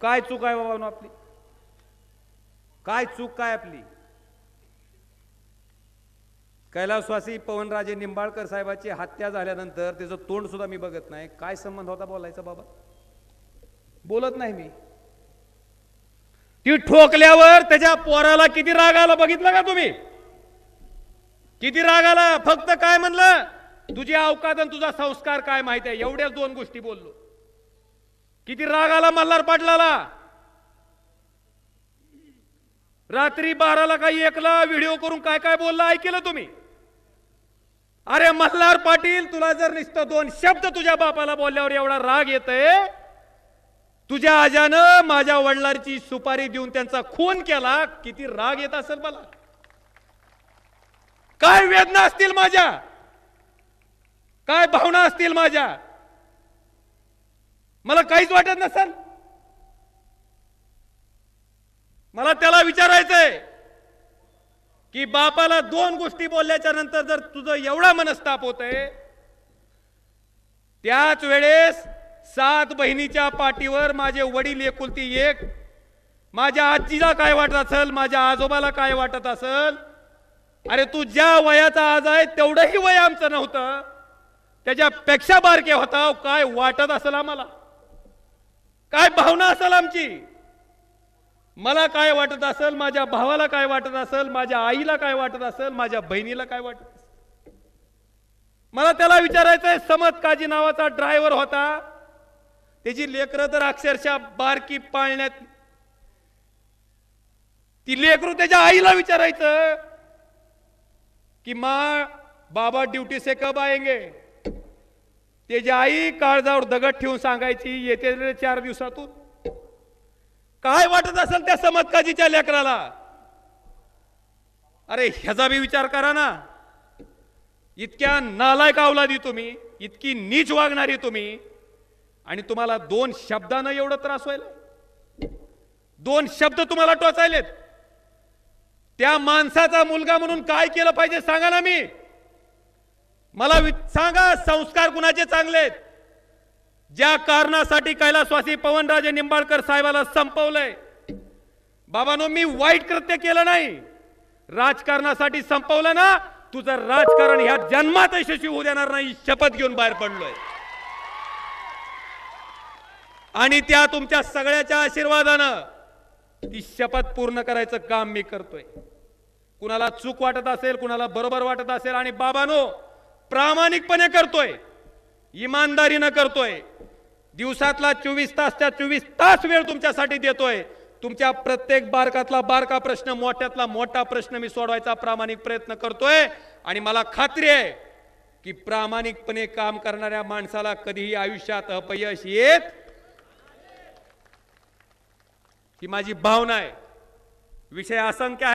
काय चूक आहे बाबा आपली? काय चूक काय आपली? कैलासवासी पवनराजे निंबाळकर साहेबाची हत्या झाल्यानंतर त्याचं तोंड सुद्धा मी बघत नाही. काय संबंध होता बोलायचा बाबा? बोलत नाही मी. ती ठोकल्यावर त्याच्या पोराला किती राग आला बघितलं का तुम्ही? किती राग आला? फक्त काय म्हणलं? तुझी अवकात आणि तुझा संस्कार काय माहिती आहे? एवढ्याच दोन गोष्टी बोललो. किती राग आला मल्हार पाटलाला? रात्री बाराला काही एकला व्हिडिओ करून काय काय बोलला ऐकलं तुम्ही? अरे मल्हार पाटील तुला जर नसतं दोन शब्द तुझ्या बापाला बोलल्यावर एवढा राग येतय तुझ्या आजानं माझ्या वडिलांची सुपारी देऊन त्यांचा खून केला किती राग येत असेल मला? काय वेदना असतील माझ्या? काय भावना असतील माझ्या? मला काहीच वाटत नसेल. मला त्याला विचारायचंय की बापाला दोन गोष्टी बोलल्याच्या नंतर जर तुझं एवढा मनस्ताप होतय त्याच वेळेस सात बहिणीच्या पाठीवर माझे वडील एकुलती एक माझ्या आजीला काय वाटत असेल माझ्या आजोबाला काय वाटत असेल? अरे तू ज्या वयाचा आज आहे तेवढंही वय आमचं नव्हतं. त्याच्यापेक्षा बारके होता काय वाटत असेल आम्हाला? काय भावना असेल आमची? मला काय वाटत असेल माझ्या भावाला काय वाटत असेल माझ्या आईला काय वाटत असेल माझ्या बहिणीला काय वाटत असेल? मला त्याला विचारायचंय समत काजी नावाचा ड्रायव्हर होता. त्याची लेकरं तर अक्षरशः बारकी पाळण्यात ती लेकरू त्याच्या आईला विचारायचं की माँ बाबा ड्युटी से कब आएंगे? त्याची आई काळजावर दगड ठेवून सांगायची येते चार दिवसातून. काय वाटत असेल त्या समतकाजीच्या लेकराला? अरे ह्याचा बी विचार करा ना. इतक्या नालायक अवलादी तुम्ही इतकी नीच वागणारी तुम्ही आणि तुम्हाला दोन शब्दानं एवढं त्रास व्हायला? दोन शब्द तुम्हाला टोचायलेत. त्या माणसाचा मुलगा म्हणून काय केलं पाहिजे सांगा ना मी. मला वि- सांगा संस्कार कुणाचे चांगले आहेत? ज्या कारणासाठी कैलासवासी पवनराजे निंबाळकर साहेबाला संपवलंय. बाबानो मी वाईट कृत्य केलं नाही. राजकारणासाठी संपवलं ना तुझं राजकारण ह्या जन्मात यशस्वी होऊ देणार नाही शपथ घेऊन बाहेर पडलोय. आणि त्या तुमच्या सगळ्याच्या आशीर्वादानं ती शपथ पूर्ण करायचं काम मी करतोय. कुणाला चूक वाटत असेल कुणाला बरोबर वाटत असेल आणि बाबानो प्रामाणिकपणे करतोय इमानदारीनं करतोय. दिवसातला चोवीस तासच्या चोवीस तास वेळ तुमच्यासाठी देतोय. तुमच्या प्रत्येक बारकातला बारका प्रश्न मोठ्यातला मोठा प्रश्न मी सोडवायचा प्रामाणिक प्रयत्न करतोय. आणि मला खात्री आहे की प्रामाणिकपणे काम करणाऱ्या माणसाला कधीही आयुष्यात अपयश येत ही माझी भावना आहे. विषय असंख्य आहे.